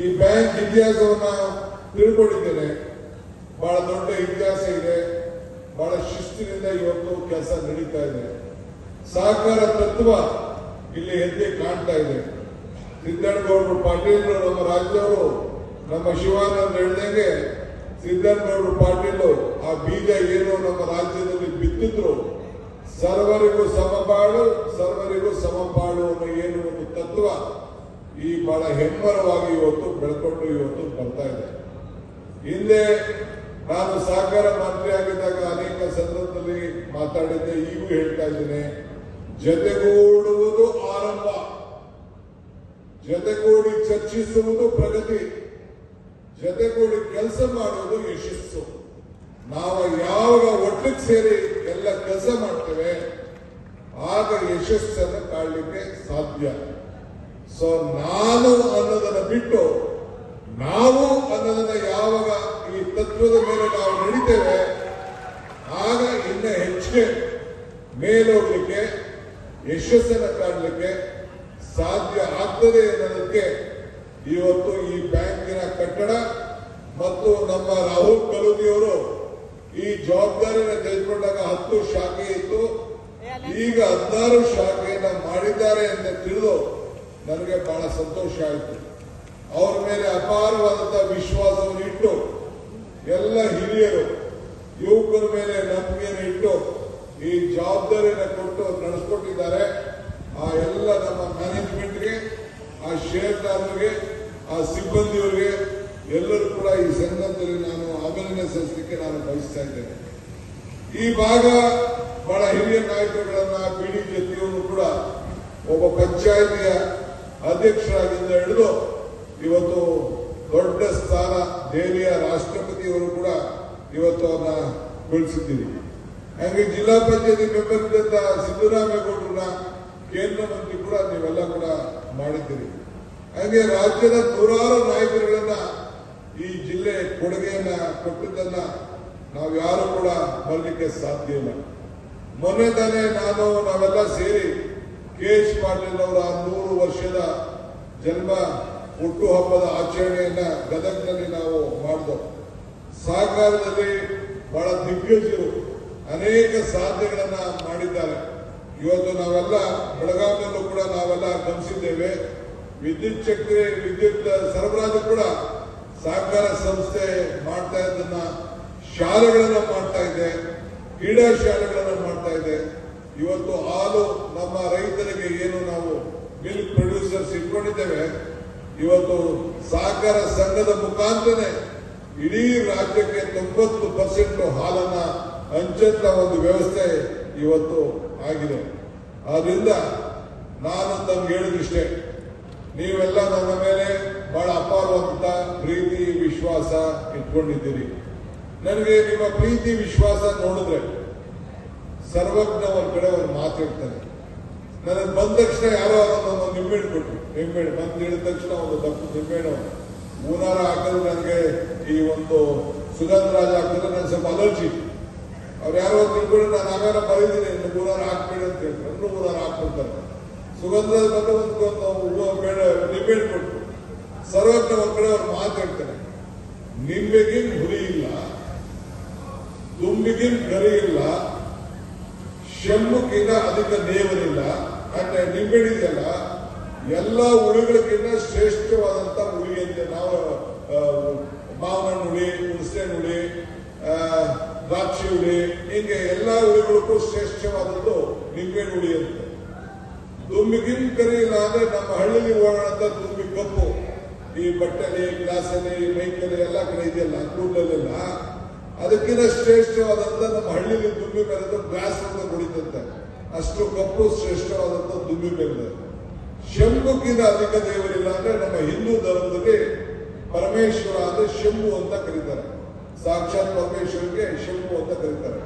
ಈ ಬ್ಯಾಂಕ್ ಇತಿಹಾಸವನ್ನು ತಿಳ್ಕೊಂಡಿದ್ದೇನೆ. ಬಹಳ ದೊಡ್ಡ ಇತಿಹಾಸ ಇದೆ. ಬಹಳ ಶಿಸ್ತಿನಿಂದ ಇವತ್ತು ಕೆಲಸ ನಡೀತಾ ಇದೆ. ಸಹಕಾರ ತತ್ವ ಇಲ್ಲಿ ಎದ್ದಿ ಕಾಣ್ತಾ ಇದೆ? ಸಿದ್ದಣ್ಣಗೌಡರು ಪಾಟೀಲ್ ನಮ್ಮ ರಾಜ್ಯವರು ನಮ್ಮ ಶಿವಾನಂದ ಹೇಳ್ದಂಗೆ ಸಿದ್ದಣ್ಣಗೌಡರು ಪಾಟೀಲ್ ಆ ಬೀಜ ಏನು ನಮ್ಮ ರಾಜ್ಯದಲ್ಲಿ ಬಿತ್ತಿದ್ರು, ಸರ್ವರಿಗೂ ಸಮಬಾಳು, ಸರ್ವರಿಗೂ ಸಮಪಾಡು ಅನ್ನೋ ಏನು ಒಂದು ತತ್ವ ಈ ಬಹಳ ಹೆಮ್ಮರವಾಗಿ ಇವತ್ತು ಬೆಳ್ಕೊಂಡು ಇವತ್ತು ಬರ್ತಾ ಇದೆ. ಹಿಂದೆ ನಾನು ಸಹಕಾರ ಮಂತ್ರಿ ಆಗಿದ್ದಾಗ ಅನೇಕ ಸಂದರ್ಭದಲ್ಲಿ ಮಾತಾಡಿದ್ದೆ, ಈಗೂ ಹೇಳ್ತಾ ಇದ್ದೇನೆ, ಜತೆಗೂಡುವುದು ಆರಂಭ. ಜತೆಗೂಡಿ ಚರ್ಚಿಸುವುದು ಪ್ರಗತಿ. ಜತೆಗೂಡಿ ಕೆಲಸ ಮಾಡುವುದು ಯಶಸ್ಸು. ನಾವು ಯಾವಾಗ ಒಟ್ಟಿಗೆ ಸೇರಿ ಎಲ್ಲ ಕೆಲಸ ಮಾಡ್ತೇವೆ, ಆಗ ಯಶಸ್ಸನ್ನು ಕಾಣಲಿಕ್ಕೆ ಸಾಧ್ಯ. ಸೊ ನಾನು ಅನ್ನೋದನ್ನ ಬಿಟ್ಟು ನಾವು ಅನ್ನೋದನ್ನ ಯಾವಾಗ ಈ ತತ್ವದ ಮೇಲೆ ನಾವು ನಡೀತೇವೆ, ಆಗ ಇನ್ನ ಹೆಚ್ಚಿಗೆ ಮೇಲೋಗ್ಲಿಕ್ಕೆ, ಯಶಸ್ಸನ್ನ ಕಾಣಲಿಕ್ಕೆ ಸಾಧ್ಯ ಆಗ್ತದೆ ಅನ್ನೋದಕ್ಕೆ ಇವತ್ತು ಈ ಬ್ಯಾಂಕಿನ ಕಟ್ಟಡ ಮತ್ತು ನಮ್ಮ ರಾಹುಲ್ ಕಲುದಿಯವರು ಈ ಜವಾಬ್ದಾರಿಯನ್ನು ತೆಗೆದುಕೊಂಡಾಗ ಹತ್ತು ಶಾಖೆ ಇತ್ತು. ಈಗ ಹದಿನಾರು ಶಾಖೆಯನ್ನ ಮಾಡಿದ್ದಾರೆ ಅಂತ ತಿಳಿದು ನನಗೆ ಬಹಳ ಸಂತೋಷ ಆಯಿತು. ಅವರ ಮೇಲೆ ಅಪಾರವಾದಂತಹ ವಿಶ್ವಾಸವನ್ನು ಇಟ್ಟು, ಎಲ್ಲ ಹಿರಿಯರು, ಯುವಕರ ಮೇಲೆ ನಂಬಿಕೆಯನ್ನು ಇಟ್ಟು, ಈ ಜವಾಬ್ದಾರಿಯನ್ನು ಕೊಟ್ಟು ನಡೆಸ್ಕೊಟ್ಟಿದ್ದಾರೆ. ಆ ಎಲ್ಲ ನಮ್ಮ ಮ್ಯಾನೇಜ್ಮೆಂಟ್ಗೆ ಆ ಶೇರ್ದಾರರಿಗೆ ಆ ಸಿಬ್ಬಂದಿಯವರಿಗೆ ಎಲ್ಲರೂ ಕೂಡ ಈ ಸಂದರ್ಭದಲ್ಲಿ ನಾನು ಅಭಿನಂದನೆ ಸಲ್ಲಿಸಲಿಕ್ಕೆ ನಾನು ಬಯಸ್ತಾ ಇದ್ದೇನೆ. ಈ ಭಾಗ ಬಹಳ ಹಿರಿಯ ನಾಯಕರುಗಳನ್ನ ಬಿಡಿ ಜೊತೆಯವರು ಕೂಡ ಒಬ್ಬ ಪಂಚಾಯಿತಿಯ ಅಧ್ಯಕ್ಷರಾಗಿಂದ ಹಿಡಿದು ಇವತ್ತು ದೊಡ್ಡ ಸ್ಥಾನ ದೆಹಲಿಯ ರಾಷ್ಟ್ರಪತಿಯವರು ಕೂಡ ಇವತ್ತು ಅವನ್ನ ಬೆಳೆಸಿದ್ದೀರಿ. ಹಾಗೆ ಜಿಲ್ಲಾ ಪಂಚಾಯತಿ ಮೆಂಬರ್ ಇದ್ದಂತ ಸಿದ್ದರಾಮೇಗೌಡರನ್ನ ಕೇಂದ್ರ ಮಂತ್ರಿ ಕೂಡ ನೀವೆಲ್ಲ ಕೂಡ ಮಾಡಿದ್ದೀರಿ. ಹಾಗೆ ರಾಜ್ಯದ ನೂರಾರು ನಾಯಕರುಗಳನ್ನ ಈ ಜಿಲ್ಲೆ ಕೊಡುಗೆಯನ್ನ ಕೊಟ್ಟಿದ್ದನ್ನ ನಾವು ಯಾರು ಕೂಡ ಬರಲಿಕ್ಕೆ ಸಾಧ್ಯ ಇಲ್ಲ. ಮೊನ್ನೆ ತಾನೇ ನಾನು ನಾವೆಲ್ಲ ಸೇರಿ ಕೆ ಎಚ್ ಪಾಟೀಲ್ ಅವರ ನೂರು ಜನ್ಮ ಹುಟ್ಟುಹಬ್ಬದ ಆಚರಣೆಯನ್ನ ಗದಗ್ನಲ್ಲಿ ನಾವು ಮಾಡಿದೆವು ಸಹಕಾರದಲ್ಲಿ ಬಹಳ ದಿಗ್ಗಜರು ಅನೇಕ ಸಾಧನೆಗಳನ್ನ ಮಾಡಿದ್ದಾರೆ. ಇವತ್ತು ನಾವೆಲ್ಲ ಬೆಳಗಾವಿಯಲ್ಲೂ ಕೂಡ ನಾವೆಲ್ಲ ಗಮನಿಸಿದ್ದೇವೆ. ವಿದ್ಯುತ್ ಚಕ್ರಿ ವಿದ್ಯುತ್ ಸರಬರಾಜು ಕೂಡ ಸಹಕಾರ ಸಂಸ್ಥೆ ಮಾಡ್ತಾ ಇದ್ದನ್ನ ಶಾಲೆಗಳನ್ನ ಮಾಡ್ತಾ ಇದೆ, ಕ್ರೀಡಾ ಶಾಲೆಗಳನ್ನ ಮಾಡ್ತಾ ಇದೆ. ಇವತ್ತು ಹಾಲು ನಮ್ಮ ರೈತರಿಗೆ ಏನು ನಾವು ಮಿಲ್ಕ್ ಪ್ರೊಡ್ಯೂಸರ್ಸ್ ಇಟ್ಕೊಂಡಿದ್ದೇವೆ ಇವತ್ತು ಸಹಕಾರ ಸಂಘದ ಮುಖಾಂತರ ಇಡೀ ರಾಜ್ಯಕ್ಕೆ ತೊಂಬತ್ತು ಪರ್ಸೆಂಟ್ ಹಾಲನ್ನ ಹಂಚಂತ ಒಂದು ವ್ಯವಸ್ಥೆ ಇವತ್ತು ಆಗಿದೆ. ಆದ್ರಿಂದ ನಾನು ತಮ್ಗೆ ಹೇಳಿದಿಷ್ಟೇ ನೀವೆಲ್ಲ ನನ್ನ ಮೇಲೆ ಬಹಳ ಅಪಾರವಂತ ಪ್ರೀತಿ, ವಿಶ್ವಾಸ ಇಟ್ಕೊಂಡಿದ್ದೀರಿ. ನನಗೆ ನಿಮ್ಮ ಪ್ರೀತಿ, ವಿಶ್ವಾಸ ನೋಡಿದ್ರೆ ಸರ್ವಜ್ಞ ಒಂದ್ ಕಡೆ ಅವ್ರು ಮಾತಾಡ್ತಾನೆ ನನಗೆ ಬಂದ ತಕ್ಷಣ ಯಾರೋ ಒಂದು ನಿಂಬೆಣ್ಣು ಕೊಟ್ಟರು ನಿಂಬೆಣ್ಣು ಬಂದು ಹೇಳಿದ ತಕ್ಷಣ ಒಂದು ತಪ್ಪು ನಿಂಬೆಣ್ಣು ಮೂನಾರ ಹಾಕಿದ್ರೆ ನನಗೆ ಈ ಒಂದು ಸುಗಂಧ ರಾಜ ಹಾಕಿದ್ರೆ ನನಗೆ ಸ್ವಲ್ಪ ಅಲರ್ಜಿ. ಅವ್ರು ಯಾರೋ ತಿಳ್ಕೊಂಡು ನಾನು ಆಗಾರ ಬರೀತೀನಿ, ಇನ್ನು ಮೂರಾರ ಹಾಕ್ಬೇಡಿ ಅಂತ ಹೇಳಿ ಇನ್ನು ಮೂರಾರ ಹಾಕ್ಬಿಡ್ತಾರೆ. ಸುಗಂಧದ ಬಂದು ಒಂದು ಬೇಡ ನಿಂಬೆಣ್ಣು ಕೊಟ್ಟರು ಸರ್ವಜ್ಞ ಒಂದ್ ಕಡೆ ಅವ್ರು ಮಾತಾಡ್ತಾರೆ ನಿಂಬೆಗಿನ್ ಹುರಿ ಇಲ್ಲ ತುಂಬಿಗಿನ್ ಗರಿ ಇಲ್ಲ ಶಮ್ಮಕ್ಕಿಂತ ಅದಕ್ಕೆ ದೇವರಿಲ್ಲ ಅಂದ್ರೆ ನಿಂಬೆಣಿದೆಯಲ್ಲ ಎಲ್ಲ ಹುಳಿಗಳಿಗಿಂತ ಶ್ರೇಷ್ಠವಾದಂತ ಹುಳಿ ಅಂತ ನಾವು ಮಾವನ ಹುಳಿ ಹುಣಸೆ ಹುಳಿ ದ್ರಾಕ್ಷಿ ಹುಳಿ, ಹಿಂಗೆ ಎಲ್ಲ ಹುಳಿಗಳಿಗೂ ಶ್ರೇಷ್ಠವಾದದ್ದು ನಿಂಬೆ ಹುಳಿ ಅಂತ ತುಂಬಿಗಿನ್ ಕರಿ ಇಲ್ಲ ಅಂದ್ರೆ ನಮ್ಮ ಹಳ್ಳಿಲಿ ಓಡಾಡಂತ ದುಂಬಿ ಕಪ್ಪು. ಈ ಬಟ್ಟೆಲಿ, ಗ್ಲಾಸಲ್ಲಿ, ಮೈಕಲ್ಲಿ ಎಲ್ಲ ಕಡೆ ಇದೆಯಲ್ಲ ಕೂದಲೆಲ್ಲ ಅದಕ್ಕಿಂತ ಶ್ರೇಷ್ಠವಾದಂತ ನಮ್ಮ ಹಳ್ಳಿಲಿ ದುಂಬಿ ಮೇಲೆ ಗ್ಲಾಸ್ ಅಂತ ಕುಡಿತಂತೆ ಅಷ್ಟು ಕಪ್ಪು ಶ್ರೇಷ್ಠವಾದಂತ ದುಂಬಿ ಮೇಲೆ ಶಂಭುಕ್ಕಿಂತ ಅಧಿಕ ದೇವರಿಲ್ಲ ಅಂದ್ರೆ ನಮ್ಮ ಹಿಂದೂ ಧರ್ಮದಲ್ಲಿ ಪರಮೇಶ್ವರ ಅಂದ್ರೆ ಶಂಭು ಅಂತ ಕರೀತಾರೆ. ಸಾಕ್ಷಾತ್ ಪರಮೇಶ್ವರಿಗೆ ಶಂಭು ಅಂತ ಕರೀತಾರೆ.